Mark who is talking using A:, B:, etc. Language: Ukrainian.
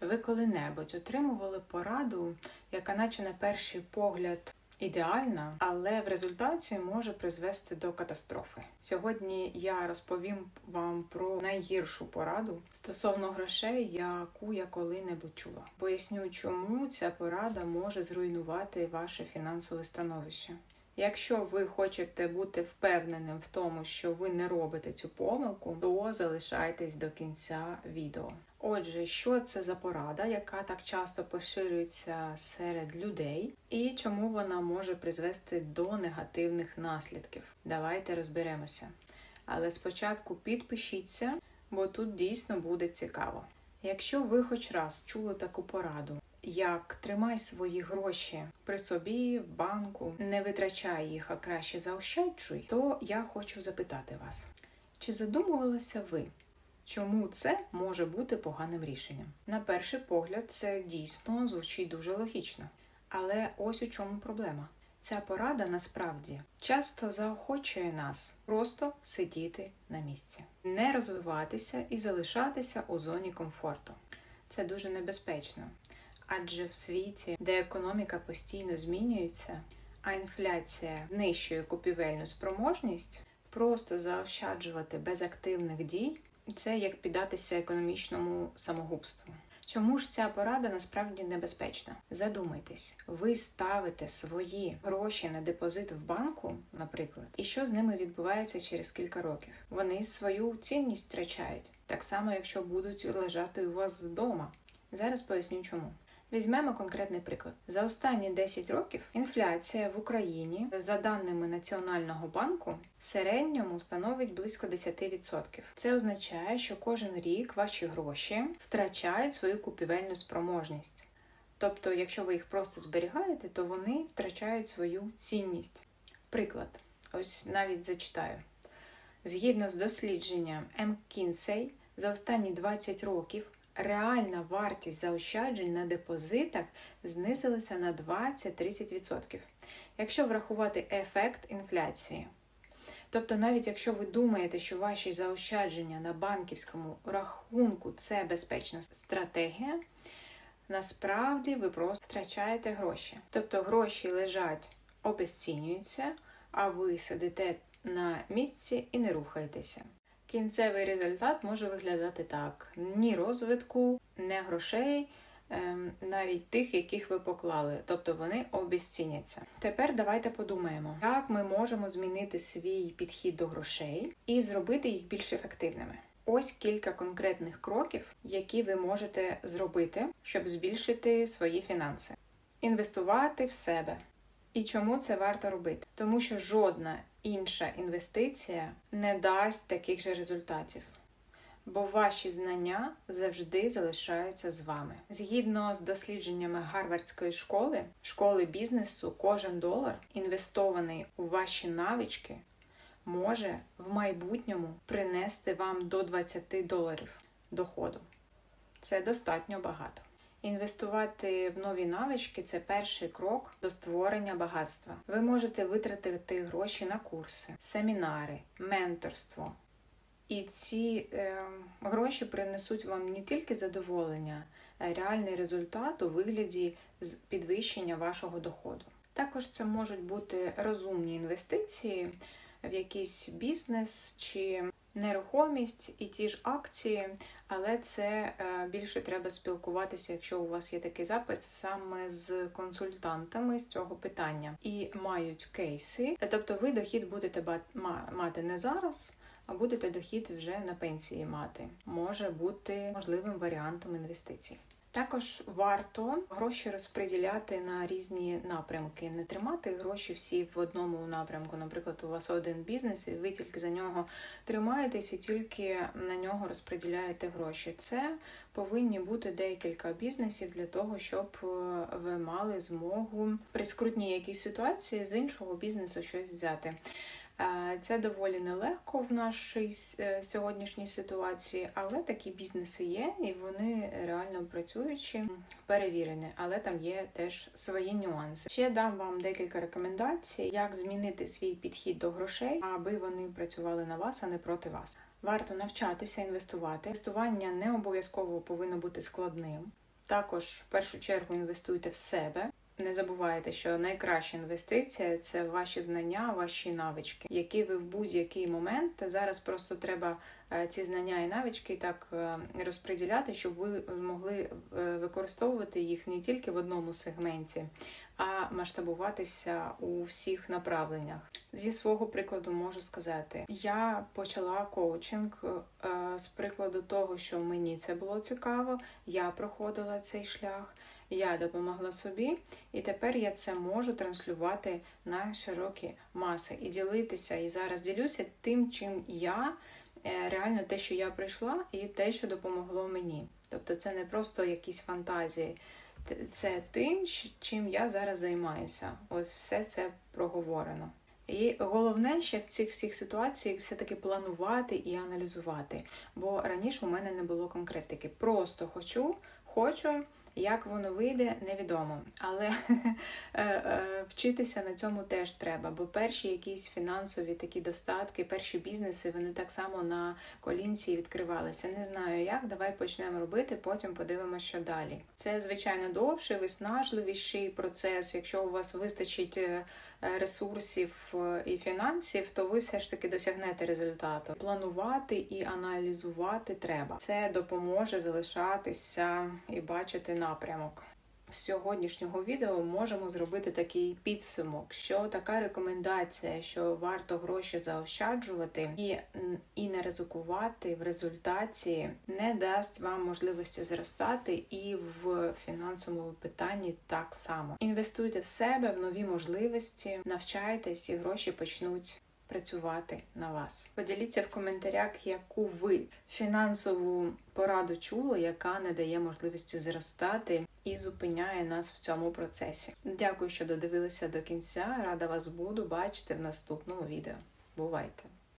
A: Ви коли-небудь отримували пораду, яка, наче на перший погляд, ідеальна, але в результаті може призвести до катастрофи. Сьогодні я розповім вам про найгіршу пораду стосовно грошей, яку я коли-небудь чула. Поясню, чому ця порада може зруйнувати ваше фінансове становище. Якщо ви хочете бути впевненим в тому, що ви не робите цю помилку, то залишайтесь до кінця відео. Отже, що це за порада, яка так часто поширюється серед людей, і чому вона може призвести до негативних наслідків? Давайте розберемося. Але спочатку підпишіться, бо тут дійсно буде цікаво. Якщо ви хоч раз чули таку пораду, як тримай свої гроші при собі в банку, не витрачай їх, а краще заощаджуй, то я хочу запитати вас, чи задумувалися ви? Чому це може бути поганим рішенням? На перший погляд, це дійсно звучить дуже логічно. Але ось у чому проблема. Ця порада насправді часто заохочує нас просто сидіти на місці, не розвиватися і залишатися у зоні комфорту. Це дуже небезпечно. Адже в світі, де економіка постійно змінюється, а інфляція знищує купівельну спроможність, просто заощаджувати без активних дій це як піддатися економічному самогубству. Чому ж ця порада насправді небезпечна? Задумайтесь, ви ставите свої гроші на депозит в банку, наприклад, і що з ними відбувається через кілька років? Вони свою цінність втрачають, так само, якщо будуть лежати у вас вдома. Зараз поясню чому. Візьмемо конкретний приклад. За останні 10 років інфляція в Україні, за даними Національного банку, в середньому становить близько 10%. Це означає, що кожен рік ваші гроші втрачають свою купівельну спроможність. Тобто, якщо ви їх просто зберігаєте, то вони втрачають свою цінність. Приклад, ось навіть зачитаю. Згідно з дослідженням McKinsey, за останні 20 років реальна вартість заощаджень на депозитах знизилася на 20-30%, якщо врахувати ефект інфляції. Тобто, навіть якщо ви думаєте, що ваші заощадження на банківському рахунку це безпечна стратегія, насправді ви просто втрачаєте гроші. Тобто гроші лежать, обезцінюються, а ви сидите на місці і не рухаєтеся. Кінцевий результат може виглядати так: ні розвитку, не грошей, ем, навіть тих, яких ви поклали, тобто вони обіцціняться. Тепер давайте подумаємо, як ми можемо змінити свій підхід до грошей і зробити їх більш ефективними. Ось кілька конкретних кроків, які ви можете зробити, щоб збільшити свої фінанси, інвестувати в себе. І чому це варто робити? Тому що жодна інша інвестиція не дасть таких же результатів, бо ваші знання завжди залишаються з вами. Згідно з дослідженнями Гарвардської школи, школи бізнесу, кожен долар, інвестований у ваші навички, може в майбутньому принести вам до 20 доларів доходу. Це достатньо багато. Інвестувати в нові навички це перший крок до створення багатства. Ви можете витратити гроші на курси, семінари, менторство. І ці е, гроші принесуть вам не тільки задоволення, а й реальний результат у вигляді підвищення вашого доходу. Також це можуть бути розумні інвестиції в якийсь бізнес чи нерухомість і ті ж акції, але це е, більше треба спілкуватися, якщо у вас є такий запис, саме з консультантами з цього питання і мають кейси. Тобто, ви дохід будете мати не зараз. А будете дохід вже на пенсії мати, може бути можливим варіантом інвестицій. Також варто гроші розподіляти на різні напрямки, не тримати гроші всі в одному напрямку. Наприклад, у вас один бізнес, і ви тільки за нього тримаєтесь і тільки на нього розподіляєте гроші. Це повинні бути декілька бізнесів для того, щоб е, ви мали змогу при скрутній якійсь ситуації з іншого бізнесу щось взяти. Це доволі нелегко в нашій е, сьогоднішній ситуації, але такі бізнеси є, і вони реально працюючі, перевірені, але там є теж свої нюанси. Ще дам вам декілька рекомендацій, як змінити свій підхід до грошей, аби вони працювали на вас, а не проти вас. Варто навчатися інвестувати. Інвестування не обов'язково повинно бути складним. Також в першу чергу інвестуйте в себе. Не забувайте, що найкраща інвестиція це ваші знання, ваші навички, які ви в будь-який момент зараз просто треба е, ці знання і навички так е, розподіляти, щоб ви могли е, використовувати їх не тільки в одному сегменті, а масштабуватися у всіх направленнях. Зі свого прикладу можу сказати, я почала коучинг з прикладу того, що мені це було цікаво, я проходила цей шлях. Я допомогла собі, і тепер я це можу транслювати на широкі маси і ділитися. І зараз ділюся тим, чим я е, реально те, що я прийшла, і те, що допомогло мені. Тобто, це не просто якісь фантазії, це тим, чим я зараз займаюся. Ось все це проговорено. І головне ще в цих всіх ситуаціях все-таки планувати і аналізувати. Бо раніше у мене не було конкретики. Просто хочу, хочу. Як воно вийде, невідомо. Але е, е, вчитися на цьому теж треба, бо перші якісь фінансові такі достатки, перші бізнеси, вони так само на колінці відкривалися. Не знаю як, давай почнемо робити, потім подивимося, що далі. Це, звичайно, довший, виснажливіший процес. Якщо у вас вистачить е, ресурсів і фінансів, то ви все ж таки досягнете результату. Планувати і аналізувати треба. Це допоможе залишатися і бачити на напрямок. З сьогоднішнього відео можемо зробити такий підсумок, що така рекомендація, що варто гроші заощаджувати і і не ризикувати в результаті, не дасть вам можливості зростати і в фінансовому питанні так само. Інвестуйте в себе в нові можливості, навчайтесь, і гроші почнуть працювати на вас. Поділіться в коментарях, яку ви фінансову пораду чули, яка не дає можливості зростати і зупиняє нас в цьому процесі. Дякую, що додивилися до кінця. Рада вас буду бачити в наступному відео. Бувайте!